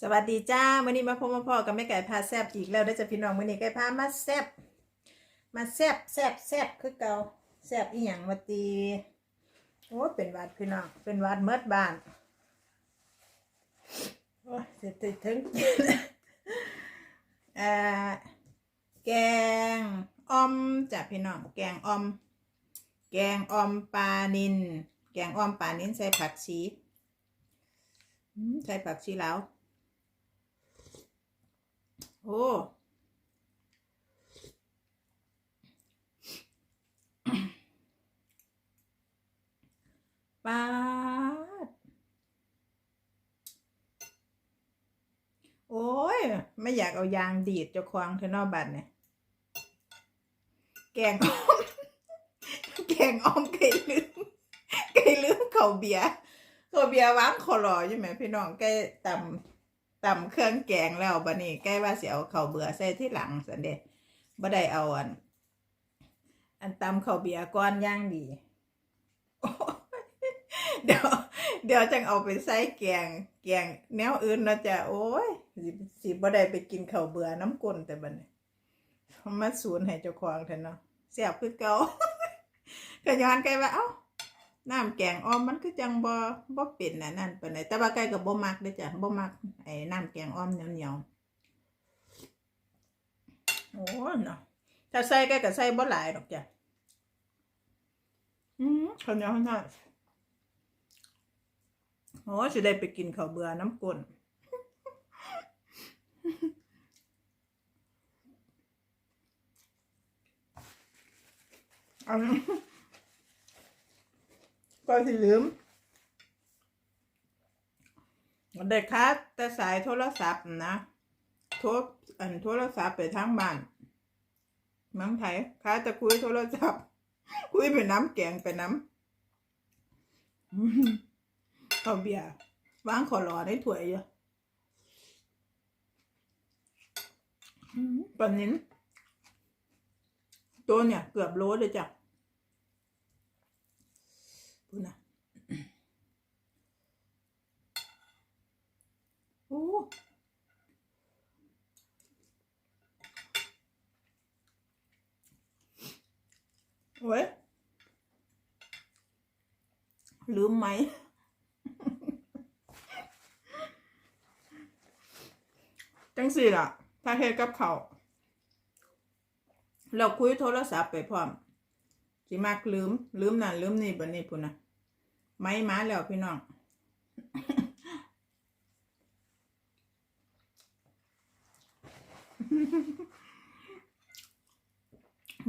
สวัสดีจ้ามื่อนี้มาพบมาพ่อกับแม่ไก่พาแซบอีกแล้วได้จะพี่น้องมื่อนี้ไก่พามาแซบมาแซบแซบแซบคือเก่าแซบอีหยังมาตีโอ้เป็นวัดพี่น้องเป็นวัดเมิดบ้านโอ้เสร็จถึงเอ่อแกงออมจ้ะพี่น้องแกงออม แกงออมปลานินแกงออมปลานินใส่ผักชีใส่ผักชีแล้ว โอ้ปาด โอ้ย ไม่อยากเอายางดีดจ้าควางเทนอบัตเนี่ยแกงอ้อม แกงอ้อมไก่ลืมไก่ลืมเขาเบียร์เขาเบียร์วางคอรอใช่ไหมพี่น้องไก่ตำ ตำเครื่องแกงแล้วบัดนี้ไก่ว่าสิเอาเขาวเบื่อใส่ที่หลังสันเดะบ่ได้เอาอัน อันตำเขาวเบียก้อนย่างดีเดี๋ยวเดี๋ยวจังเอาไปใส่แกง แกงแนวอื่นนาะจ้ะโอ้ยสิสิบ่ได้ไปกินข้าวเบื่อน้ำก้นแต่บัดนี้มาสูนให้เจ้าของเถอะเนาะเสียบคือเก่าก็ย้อนไกลว่าเอ้า น้ำแกงอ้อมมันคือจังบ่บ่เป็นน่ะนั่นปานใดแต่ว่าไกลก็บ่มักเด้อจ้ะบ่มักไอ้น้ำแกงอ้อมเหนียวๆโอ้เนาะถ้าใส่ไกลก็ใส่บ่หลายดอกจ้ะอืมข้าวเหนียวข้างหน้าโอ้สิได้ไปกินข้าวเบื่อน้ำก้นอัน ก็สิลืมเด็กค้าแต่สายโทรศัพท์นะโทรอันโทรศัพท์ไปทางบ้านมืองไทยค้าจะคุยโทรศัพท์ คุยไปน้ำแกงไปน้ำเอาเบียร์วางขอรอในถ้วยอยู่อืมปลานิ้นตัวเนี่ยเกือบโลเลยจ้ะูนะโอ้เว้ยลืมไหมจังสิล่ะ ถ้าเฮ็ดกับเขาเราคุยโทรศัพท์ไปพร้อมสิมากลืม ลืมนั่นลืมนี่บันนี้พุ่นนะ ไม้มาแล้วพี่น้อง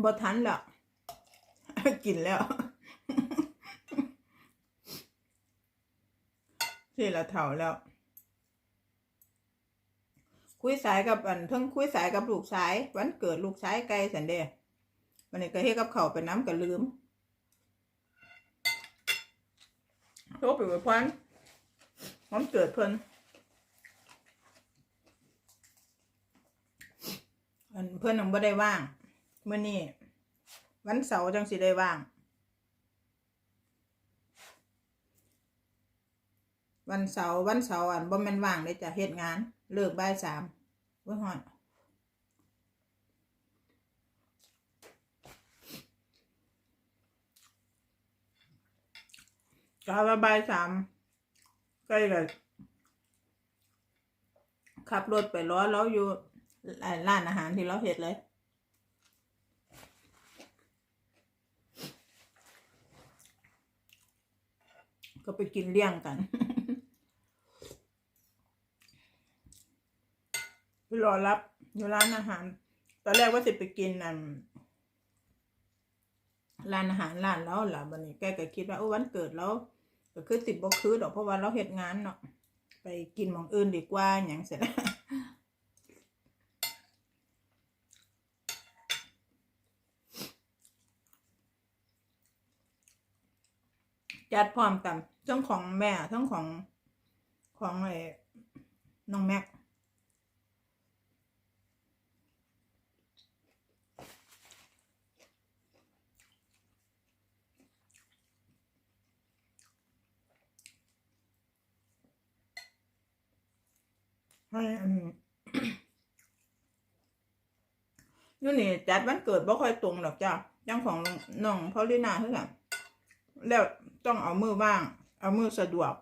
บทันล้วกินแล้วที่ละเท่าแล้ว คุยสายกับอันเทั้งคุยสายกับลูกชาย วันเกิดลูกชายไกลสันเดย์วันนี้ก็เฮกับเขาไปน้ำก็ลืม โทรไปไว้พรวันเกิดเพิ่นอันเพิ่อนยังบ่ได้ว่างเมื่อนี้วันเสาร์จังสิได้ว่าง วันเสาร์วันเสาร์อันบ่แม่นว่างเลยจะเฮ็ดงาน เลิกบ่ายสามเว้ยฮอด กาว่าบ่ายสามใกล้กับขับรถไปล้อเราอยู่ร้านอาหารที่เราเห็ดเลย ก็ไปกินเลี้ยงกันรอรับอยู่ร้านอาหาร ตอนแรกว่าจะไปกินนั่นร้านอาหารร้านแล้วล่ะบันนี้แกก็คิดว่าโอ้วันเกิดแล้ว ก็คือติดบ่คือดอกเพราะว่าเราเฮ็ดงานเนาะไปกินหมองอื่นดีกว่าอย่างเสร็จจัดพร้อมกันทั้งของแม่ทั้งของของไอ้น้องแม็ก ให้อันยู่นี่จัดวันเกิดบ่ค่อยตรงหรอกจ้ะยังของน้องพอลินาคือกันแล้วต้องเอามือว่าง เอามือสะดวก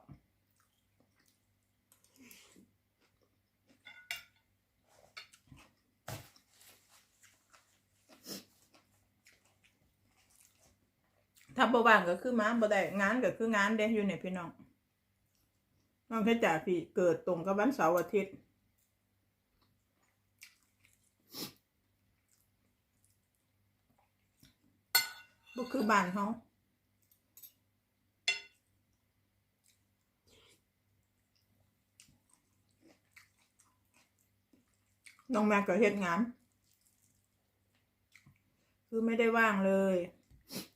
ถ้าบ่ว่างก็คือมาบ่ได้งานก็คืองานเด้อยู่เนี่ยพี่น้องน้องแค่จ่าพี่เกิดตรงกับวันเสาร์อาทิตย์ บ่คือบ้านเขาน้องแม่ก็เฮ็ดงาน คือไม่ได้ว่างเลย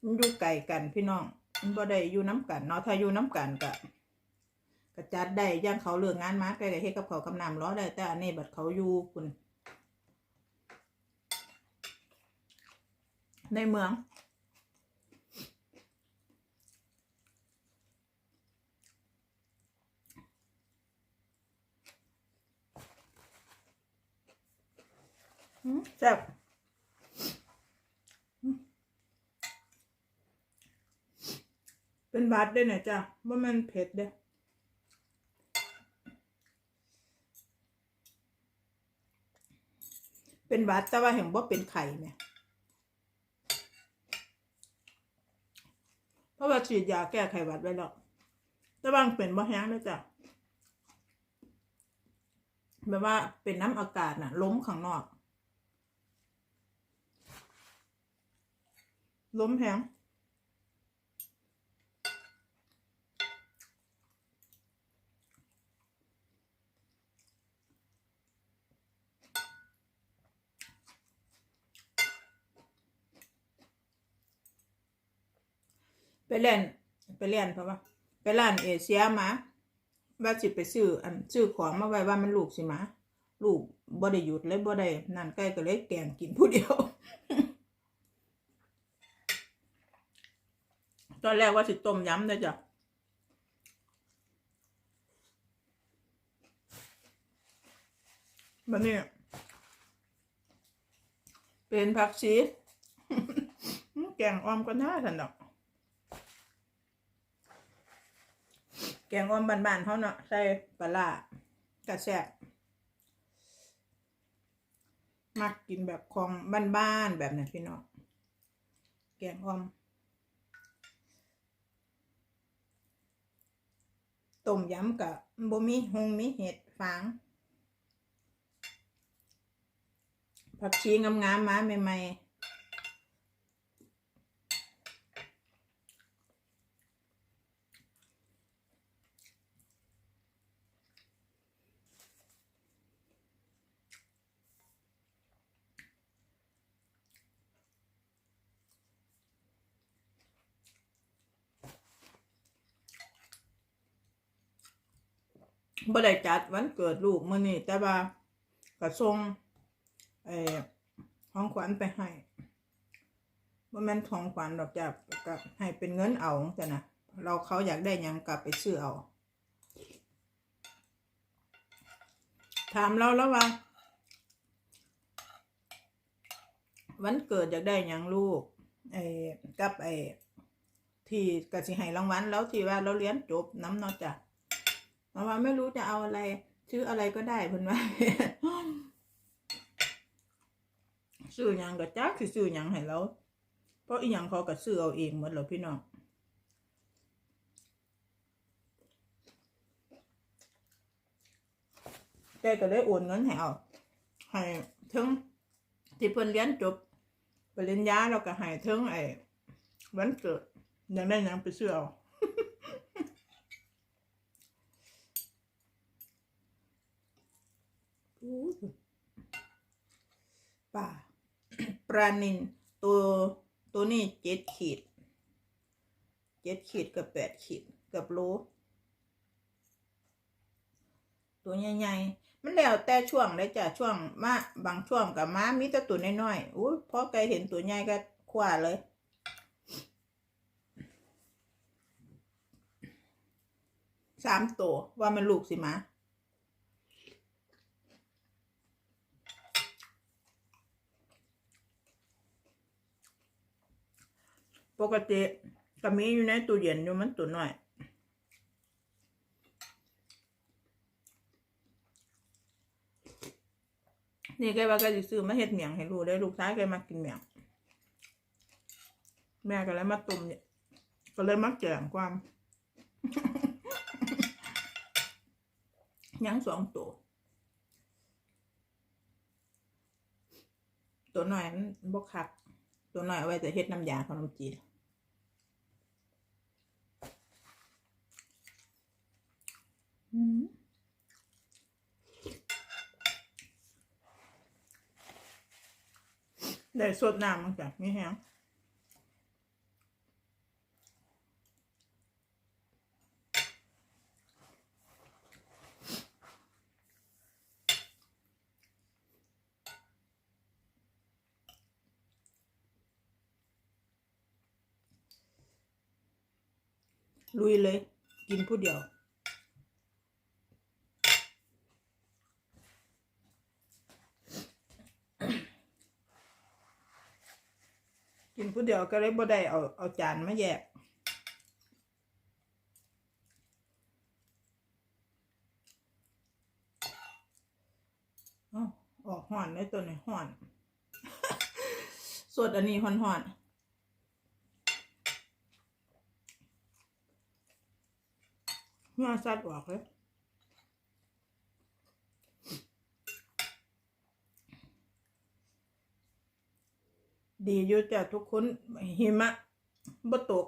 มันอยู่ไกลกันพี่น้องมันบ่ได้อยู่น้ำกันเนาะถ้าอยู่น้ำกันก็ก็จัดได้ย่างเขาเลือกงานมาใกล้ๆเฮ็ดกับเขาวกำนำล้อได้แต่อันนี้บัดเขาอยู่คุณในเมือง แซ่บเป็นบาดได้หน่อยจ้ะว่ามันเผ็ดเด้เป็นบาดแต่ว่าเห็นว่าเป็นไข่เนี่ยเพราะว่าฉีดยาแก้ไขหวัดไว้แล้วแต่ว่ามันเป็นบ่แห้งนะจ้ะแบบว่าเป็นน้ำอากาศน่ะล้มข้างนอก ล้มแพงไปเล่นไปเล่นเพราะว่าไปร้านเอเชียมาว่าสิไปซื้ออันซื้อของมาไว้ว่ามันลูกสิมาลูกบ่ได้หยุดเลยบ่ได้นั่นใกล้ก็เลยแกงกินผู้เดียว ตอนแรกว่าสิต้มยำเลยจ้ะบันนี้เป็นผักชีแกงอ้อมก็น่าสันดอกแกงอ้อมบานๆเขาเนาะใส่ปลากระแซบมักกินแบบของบ้านๆแบบนี้พี่น้องแกงอ้อม ต้มยำกับบ่มีหงมีเห็ดฟางผักชีงามๆมาใหม่ๆ บ่ได้จัดวันเกิดลูกมื้อนี้แต่ว่าก็ส่งเอ่อของขวัญไปให้บ่แม่นของขวัญดอกจ้ะก็ให้เป็นเงินเอาจ้ะนะเราเขาอยากได้ยังกลับไปซื้อเอา ถามเราแล้วว่าวันเกิดอยากได้ยังลูกไอ้กับไอ้ที่กสิให้รางวัลแล้วที่ว่าเราเรียนจบน้ำนอจ้ะ มาว่าไม่รู้จะเอาอะไรชื่ออะไรก็ได้เพิ่นว่าซื้อยังก็จักสิซื้อยังให้เราเพราะอีหยังเขาก็ซื้อเอาเองหมดแล้วพี่น้องแกก็เลยโอนเงินให้เอาให้ถึงที่เพิ่นเรียนจบปริญญาแล้วก็ให้ถึงไอ้วันเกิดยังได้ยังไปซื้อเอา อู้หูป่า ปลานินตัวตัวนี้เจ็ดขีดเจ็ดขีดกับแปดขีดกับโลตัวใหญ่ๆมันแล้วแต่ช่วงเลยจ้ะช่วงมาบางช่วงกับม้ามีแต่ตัวน้อยๆอุ้ยพอไกลเห็นตัวใหญ่ก็คว้าเลยสามตัวว่ามันลูกสิมา ปกติก็มีอยู่ในตู้เย็นอยู่มันตัวน้อยนี่แกว่าแกจะซื้อมาเฮ็ดเมียงให้ลูกได้ลูกชายแกมากินเมียง แม่ก็เลยมาตุ่มเนี่ยก็เลยมาแกงความยังสองตัว ตัวหน่อยมันบกคัก ตัวหน่อยเอาไว้จะเฮ็ดน้ำยาขนมจีนอืม ได้สดน้ำมันจ้ะนี่แฮงลุยเลย กินผู้เดียว กินผู้เดียวก็เลยบ่ได้เอาเอาจานมาแยกออกห่อนได้ตัวไหนห่อนสดอันนี้ห่อนห่อนเมื่อซัดออกเลย ดีอยู่จ้ะทุกคนหิมะบ่ตก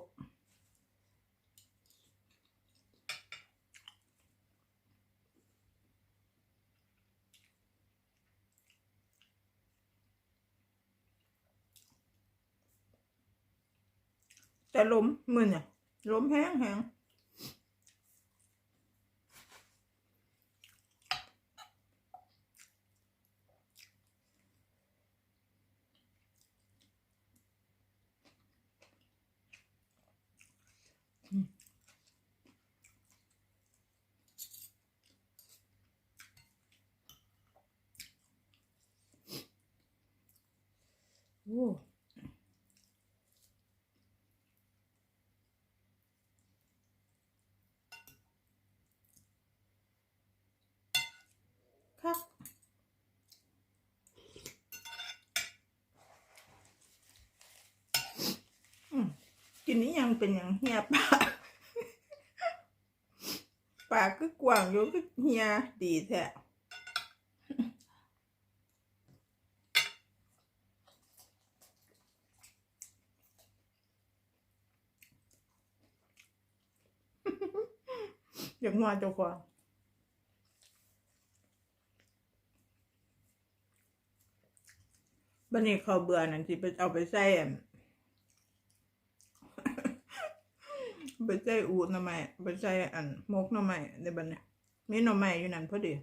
แต่ลมมือเนี่ยลมแห้งแห้งโอ้ครับ อืม กินนี้ยังเป็นอย่างเฮียปากปากก็กว้างอยู่ก็เฮียดีแท้อย่างว่าเจ้าของบันนี้เขาเบื่อนั่นสิไปเอาไปใส่อั่น ไปใส่อูดหน่อไม้ไปใจอันมกหน่อไม้ในบันเนี้มีหน่อไม้อยู่นั่นพอดี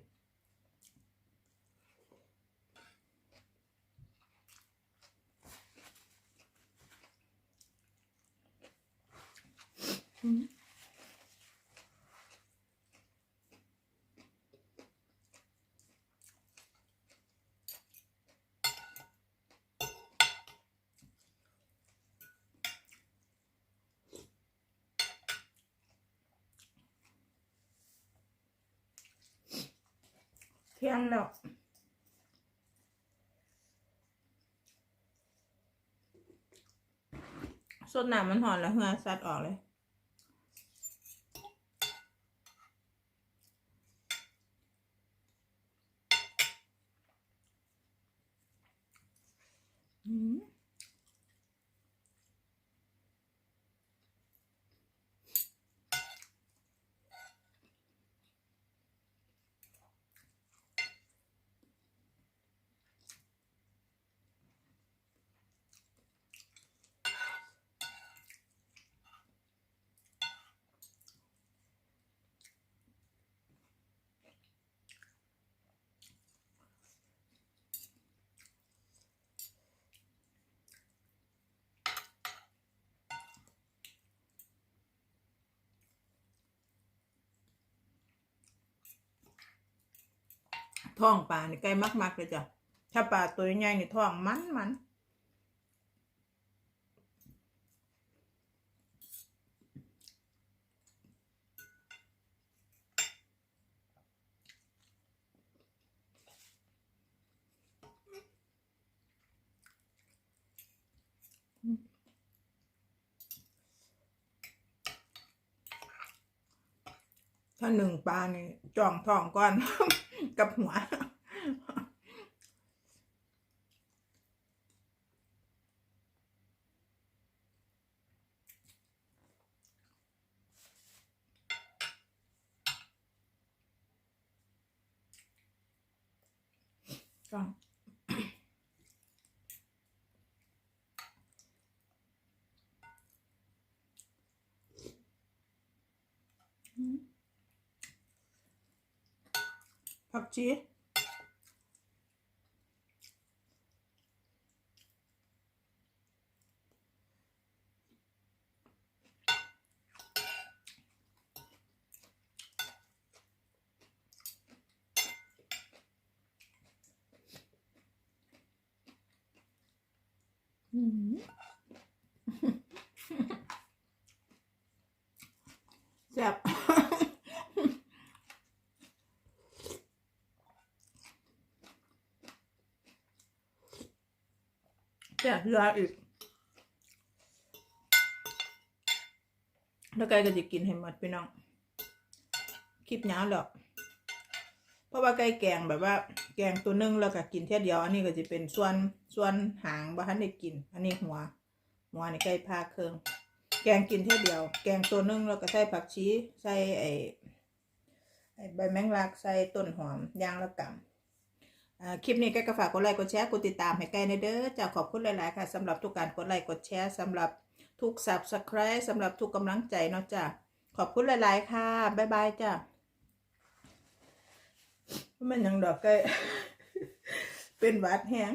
เที่ยงแล้วสดน้ำมันหอนแล้วเหงื่อซัดออกเลย ท้องปลาในี่ไก่มากๆเลยจ้ะถ้าปลาตัวใหญ่นี่ท้องมันมันถ้าหนึ่งปลานี่จ่องท้องก่อน กับหัวจ่อง ผักชีอืม แซ่บ แซ่บ เหลืออีก แล้วไก่ก็จะกินให้หมดพี่น้อง คลิปยาวหรอกเพราะว่าไก่แกงแบบว่า แกงตัวหนึ่งแล้วก็กินแค่เดียว อันนี้ก็จะเป็นส่วนส่วนหางบ้านได้กิน อันนี้หัว หัวในี่ไก่พาเครื่อง แกงกินแค่เดียว แกงตัวหนึ่งแล้วก็ใส่ผักชีใส่ไอ้ใบแมงลักใส่ต้นหอมย่างละกำ คลิปนี้ก็กฝากกดไลค์กดแชร์กดติดตามให้แกลในเด้อจะขอบคุณหลายๆค่ะสำหรับทุกการกดไลค์กดแชร์สำหรับทุก subscribe สำหรับทุกกำลังใจเนาะจ้ะขอบคุณหลายๆค่ะบ๊ายบายจ้ะมันยังดอกไก่เป็นหวัดแฮง